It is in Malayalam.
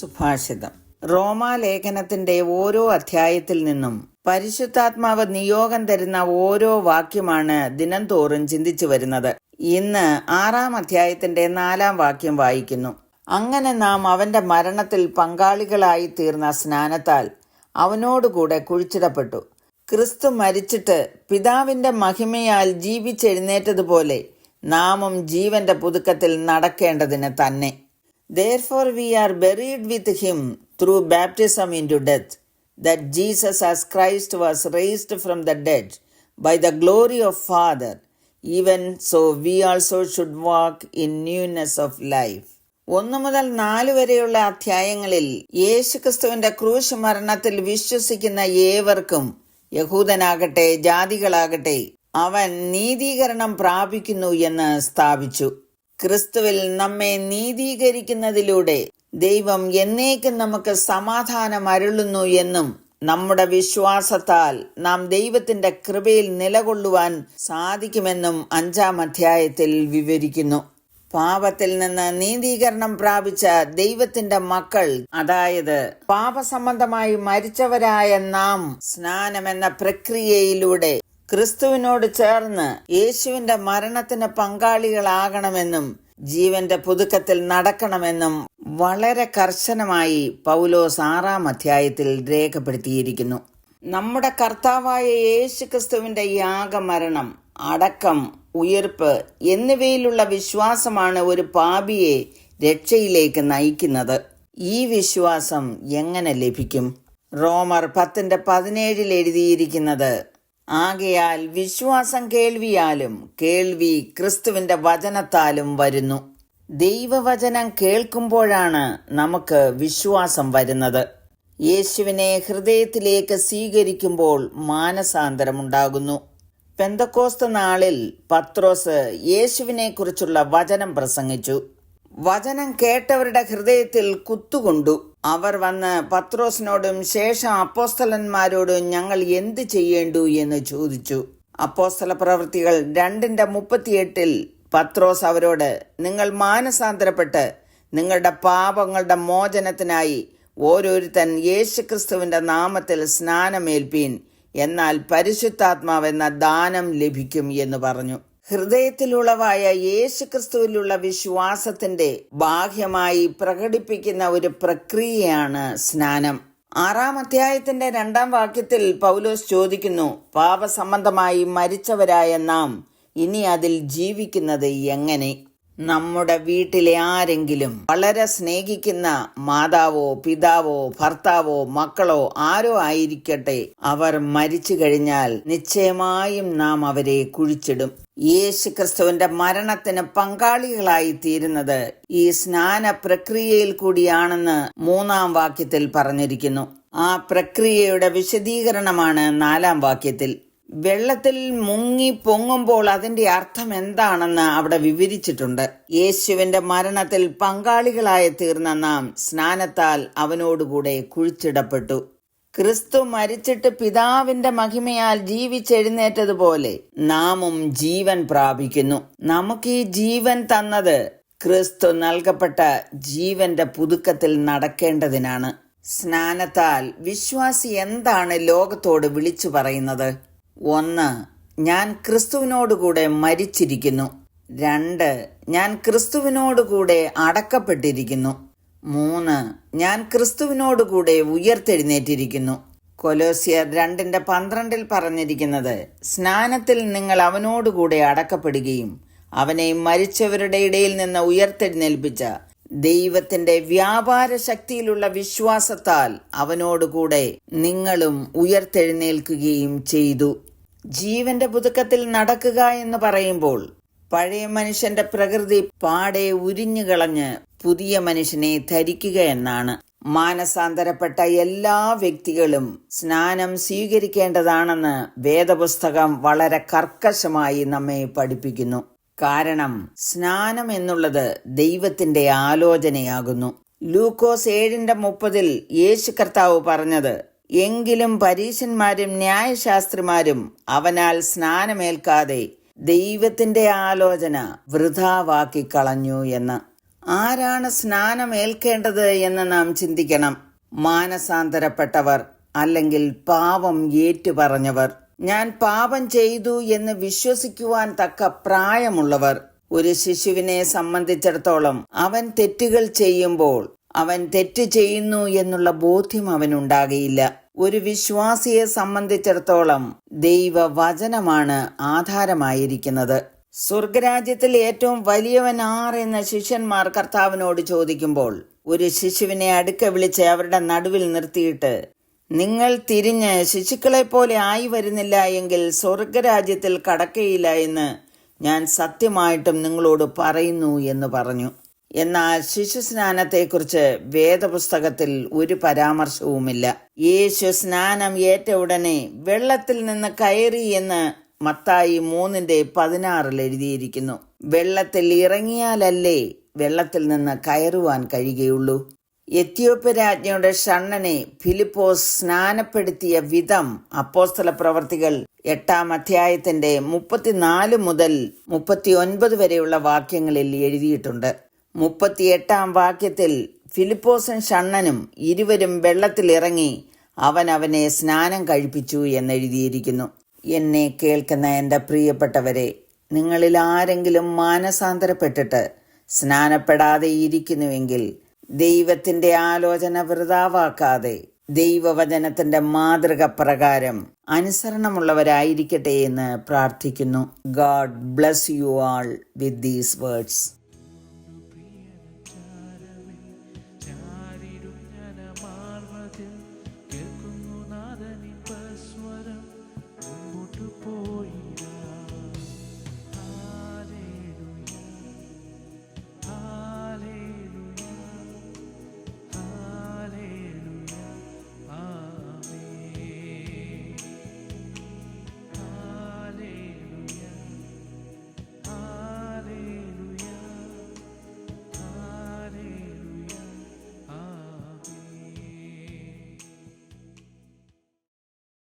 സുഭാഷിതം. റോമാലേഖനത്തിന്റെ ഓരോ അധ്യായത്തിൽ നിന്നും പരിശുദ്ധാത്മാവ് നിയോഗം തരുന്ന ഓരോ വാക്യമാണ് ദിനംതോറും ചിന്തിച്ചു വരുന്നത്. ഇന്ന് ആറാം അധ്യായത്തിന്റെ നാലാം വാക്യം വായിക്കുന്നു. അങ്ങനെ നാം അവന്റെ മരണത്തിൽ പങ്കാളികളായി തീർന്ന സ്നാനത്താൽ അവനോടുകൂടെ കുഴിച്ചിടപ്പെട്ടു. ക്രിസ്തു മരിച്ചിട്ട് പിതാവിന്റെ മഹിമയാൽ ജീവിച്ചെഴുന്നേറ്റതുപോലെ നാമും ജീവന്റെ പുതുക്കത്തിൽ നടക്കേണ്ടതിന് തന്നെ. Therefore, we are buried with him through baptism into death, that Jesus as Christ was raised from the dead by the glory of Father, even so we also should walk in newness of life. ഒന്നു മുതൽ നാല് വരെയുള്ള അധ്യായങ്ങളിൽ യേശുക്രിസ്തുവിന്റെ ക്രൂശ് മരണത്തിൽ വിശ്വസിക്കുന്ന ഏവർക്കും യഹൂദനാകട്ടെ ജാതികളാകട്ടെ അവൻ നീതീകരണം പ്രാപിക്കുന്നു എന്ന് സ്ഥാപിച്ചു ക്രിസ്തുവിൽ നമ്മെ നീതീകരിക്കുന്നതിലൂടെ ദൈവം എന്നേക്കും നമുക്ക് സമാധാനം അരുളുന്നു എന്നും നമ്മുടെ വിശ്വാസത്താൽ നാം ദൈവത്തിന്റെ കൃപയിൽ നിലകൊള്ളുവാൻ സാധിക്കുമെന്നും അഞ്ചാം അധ്യായത്തിൽ വിവരിക്കുന്നു. പാപത്തിൽ നിന്ന് നീതീകരണം പ്രാപിച്ച ദൈവത്തിന്റെ മക്കൾ അതായത് പാപസംബന്ധമായി മരിച്ചവരായ നാം സ്നാനം എന്ന പ്രക്രിയയിലൂടെ ക്രിസ്തുവിനോട് ചേർന്ന് യേശുവിന്റെ മരണത്തിന് പങ്കാളികളാകണമെന്നും ജീവന്റെ പുതുക്കത്തിൽ നടക്കണമെന്നും വളരെ കർശനമായി പൗലോസ് ആറാം അധ്യായത്തിൽ രേഖപ്പെടുത്തിയിരിക്കുന്നു. നമ്മുടെ കർത്താവായ യേശു ക്രിസ്തുവിന്റെ യാഗമരണം അടക്കം ഉയർപ്പ് എന്നിവയിലുള്ള വിശ്വാസമാണ് ഒരു പാപിയെ രക്ഷയിലേക്ക് നയിക്കുന്നത്. ഈ വിശ്വാസം എങ്ങനെ ലഭിക്കും? റോമർ പത്തിന്റെ പതിനേഴിൽ എഴുതിയിരിക്കുന്നത് ആകയാൽ വിശ്വാസം കേൾവിയാലും കേൾവി ക്രിസ്തുവിന്റെ വചനത്താലും വരുന്നു. ദൈവവചനം കേൾക്കുമ്പോഴാണ് നമുക്ക് വിശ്വാസം വരുന്നത്. യേശുവിനെ ഹൃദയത്തിലേക്ക് സ്വീകരിക്കുമ്പോൾ മാനസാന്തരമുണ്ടാകുന്നു. പെന്തക്കോസ്ത നാളിൽ പത്രോസ് യേശുവിനെക്കുറിച്ചുള്ള വചനം പ്രസംഗിച്ചു. വചനം കേട്ടവരുടെ ഹൃദയത്തിൽ കുത്തുകൊണ്ടു. അവർ വന്ന് പത്രോസിനോടും ശേഷം അപ്പോസ്തലന്മാരോടും ഞങ്ങൾ എന്ത് ചെയ്യേണ്ടു എന്ന് ചോദിച്ചു. അപ്പോസ്തല പ്രവൃത്തികൾ രണ്ടിന്റെ മുപ്പത്തിയെട്ടിൽ പത്രോസ് അവരോട് നിങ്ങൾ മാനസാന്തരപ്പെട്ട് നിങ്ങളുടെ പാപങ്ങളുടെ മോചനത്തിനായി ഓരോരുത്തൻ യേശുക്രിസ്തുവിന്റെ നാമത്തിൽ സ്നാനമേൽപ്പീൻ എന്നാൽ പരിശുദ്ധാത്മാവെന്ന ദാനം ലഭിക്കും എന്ന് പറഞ്ഞു. ഹൃദയത്തിലുളവായ യേശുക്രിസ്തുവിലുള്ള വിശ്വാസത്തിന്റെ ബാഹ്യമായി പ്രകടിപ്പിക്കുന്ന ഒരു പ്രക്രിയയാണ് സ്നാനം. ആറാം അധ്യായത്തിന്റെ രണ്ടാം വാക്യത്തിൽ പൗലോസ് ചോദിക്കുന്നു പാപസംബന്ധമായി മരിച്ചവരായ നാം ഇനി അതിൽ ജീവിക്കുന്നത് എങ്ങനെ? നമ്മുടെ വീട്ടിലെ ആരെങ്കിലും വളരെ സ്നേഹിക്കുന്ന മാതാവോ പിതാവോ ഭർത്താവോ മക്കളോ ആരോ ആയിരിക്കട്ടെ. അവർ മരിച്ചു കഴിഞ്ഞാൽ നിശ്ചയമായും നാം അവരെ കുഴിച്ചിടും. യേശു ക്രിസ്തുവിന്റെ മരണത്തിന് പങ്കാളികളായി തീരുന്നത് ഈ സ്നാന പ്രക്രിയയിൽ കൂടിയാണെന്ന് മൂന്നാം വാക്യത്തിൽ പറഞ്ഞിരിക്കുന്നു. ആ പ്രക്രിയയുടെ വിശദീകരണമാണ് നാലാം വാക്യത്തിൽ. വെള്ളത്തിൽ മുങ്ങി പൊങ്ങുമ്പോൾ അതിന്റെ അർത്ഥം എന്താണെന്ന് അവിടെ വിവരിച്ചിട്ടുണ്ട്. യേശുവിന്റെ മരണത്തിൽ പങ്കാളികളായി തീർന്ന നാം സ്നാനത്താൽ അവനോടുകൂടെ കുഴിച്ചിടപ്പെട്ടു. ക്രിസ്തു മരിച്ചിട്ട് പിതാവിന്റെ മഹിമയാൽ ജീവിച്ചെഴുന്നേറ്റതുപോലെ നാമും ജീവൻ പ്രാപിക്കുന്നു. നമുക്ക് ഈ ജീവൻ തന്നത് ക്രിസ്തു നൽകപ്പെട്ട ജീവന്റെ പുതുക്കത്തിൽ നടക്കേണ്ടതിനാണ്. സ്നാനത്താൽ വിശ്വാസി എന്താണ് ലോകത്തോട് വിളിച്ചു പറയുന്നത്? ഒന്ന് ഞാൻ ക്രിസ്തുവിനോടുകൂടെ മരിച്ചിരിക്കുന്നു. രണ്ട് ഞാൻ ക്രിസ്തുവിനോടുകൂടെ അടക്കപ്പെട്ടിരിക്കുന്നു. മൂന്ന് ഞാൻ ക്രിസ്തുവിനോടുകൂടെ ഉയർത്തെഴുന്നേറ്റിരിക്കുന്നു. കൊലോസിയർ രണ്ടിന്റെ പന്ത്രണ്ടിൽ പറഞ്ഞിരിക്കുന്നത് സ്നാനത്തിൽ നിങ്ങൾ അവനോടുകൂടെ അടക്കപ്പെടുകയും അവനെ മരിച്ചവരുടെ ഇടയിൽ നിന്ന് ഉയർത്തെഴുന്നേൽപ്പിച്ച ദൈവത്തിന്റെ വ്യാപാര ശക്തിയിലുള്ള വിശ്വാസത്താൽ അവനോടുകൂടെ നിങ്ങളും ഉയർത്തെഴുന്നേൽക്കുകയും ചെയ്തു. ജീവന്റെ പുതുക്കത്തിൽ നടക്കുക എന്ന് പറയുമ്പോൾ പഴയ മനുഷ്യന്റെ പ്രകൃതി പാടെ ഉരിഞ്ഞുകളഞ്ഞ് പുതിയ മനുഷ്യനെ ധരിക്കുക എന്നാണ്. മാനസാന്തരപ്പെട്ട എല്ലാ വ്യക്തികളും സ്നാനം സ്വീകരിക്കേണ്ടതാണെന്ന് വേദപുസ്തകം വളരെ കർക്കശമായി നമ്മെ പഠിപ്പിക്കുന്നു. കാരണം സ്നാനം എന്നുള്ളത് ദൈവത്തിന്റെ ആലോചനയാകുന്നു. ലൂക്കോസ് ഏഴിന്റെ മുപ്പതിൽ യേശു കർത്താവ് പറഞ്ഞത് എങ്കിലും പരീശന്മാരും ന്യായശാസ്ത്രിമാരും അവനാൽ സ്നാനമേൽക്കാതെ ദൈവത്തിന്റെ ആലോചന വൃഥാവാക്കി കളഞ്ഞു എന്ന്. ആരാണ് സ്നാനമേൽക്കേണ്ടത് എന്ന് നാം ചിന്തിക്കണം. മാനസാന്തരപ്പെട്ടവർ അല്ലെങ്കിൽ പാവം ഏറ്റുപറഞ്ഞവർ. ഞാൻ പാപം ചെയ്തു എന്ന് വിശ്വസിക്കുവാൻ തക്ക പ്രായമുള്ളവർ ഒരു ശിശുവിനെ സംബന്ധിച്ചിടത്തോളം അവൻ തെറ്റുകൾ ചെയ്യുമ്പോൾ അവൻ തെറ്റ് ചെയ്യുന്നു എന്നുള്ള ബോധ്യം അവനുണ്ടാകയില്ല. ഒരു വിശ്വാസിയെ സംബന്ധിച്ചിടത്തോളം ദൈവവചനമാണ് ആധാരമായിരിക്കുന്നത്. സ്വർഗരാജ്യത്തിൽ ഏറ്റവും വലിയവൻ ആർ എന്ന ശിഷ്യന്മാർ കർത്താവിനോട് ചോദിക്കുമ്പോൾ ഒരു ശിശുവിനെ അടുക്ക വിളിച്ച് അവരുടെ നടുവിൽ നിർത്തിയിട്ട് നിങ്ങൾ തിരിഞ്ഞ് ശിശുക്കളെ പോലെ ആയി വരുന്നില്ല എങ്കിൽ സ്വർഗരാജ്യത്തിൽ കടക്കയില്ല എന്ന് ഞാൻ സത്യമായിട്ടും നിങ്ങളോട് പറയുന്നു എന്ന് പറഞ്ഞു. എന്നാൽ ശിശു സ്നാനത്തെക്കുറിച്ച് വേദപുസ്തകത്തിൽ ഒരു പരാമർശവുമില്ല. യേശു സ്നാനം ഏറ്റ ഉടനെ വെള്ളത്തിൽ നിന്ന് കയറി എന്ന് മത്തായി മൂന്നിന്റെ പതിനാറിൽ എഴുതിയിരിക്കുന്നു. വെള്ളത്തിൽ ഇറങ്ങിയാലല്ലേ വെള്ളത്തിൽ നിന്ന് കയറുവാൻ കഴിയുകയുള്ളൂ? എത്യോപ്യ രാജ്ഞിയുടെ ഷണ്ണനെ ഫിലിപ്പോസ് സ്നാനപ്പെടുത്തിയ വിധം അപ്പോസ്തല പ്രവർത്തികൾ എട്ടാം അധ്യായത്തിന്റെ മുപ്പത്തിനാല് മുതൽ മുപ്പത്തിയൊൻപത് വരെയുള്ള വാക്യങ്ങളിൽ എഴുതിയിട്ടുണ്ട്. മുപ്പത്തിയെട്ടാം വാക്യത്തിൽ ഫിലിപ്പോസും ഷണ്ണനും ഇരുവരും വെള്ളത്തിൽ ഇറങ്ങി അവൻ അവനെ സ്നാനം കഴിപ്പിച്ചു എന്നെഴുതിയിരിക്കുന്നു. എന്നെ കേൾക്കുന്ന എന്റെ പ്രിയപ്പെട്ടവരെ നിങ്ങളിൽ ആരെങ്കിലും മാനസാന്തരപ്പെട്ടിട്ട് സ്നാനപ്പെടാതെ ഇരിക്കുന്നുവെങ്കിൽ ദൈവത്തിന്റെ ആലോചന വൃതാവാക്കാതെ ദൈവവചനത്തിന്റെ മാതൃക പ്രകാരം അനുസരണമുള്ളവരായിരിക്കട്ടെ എന്ന് പ്രാർത്ഥിക്കുന്നു. God bless you all with these words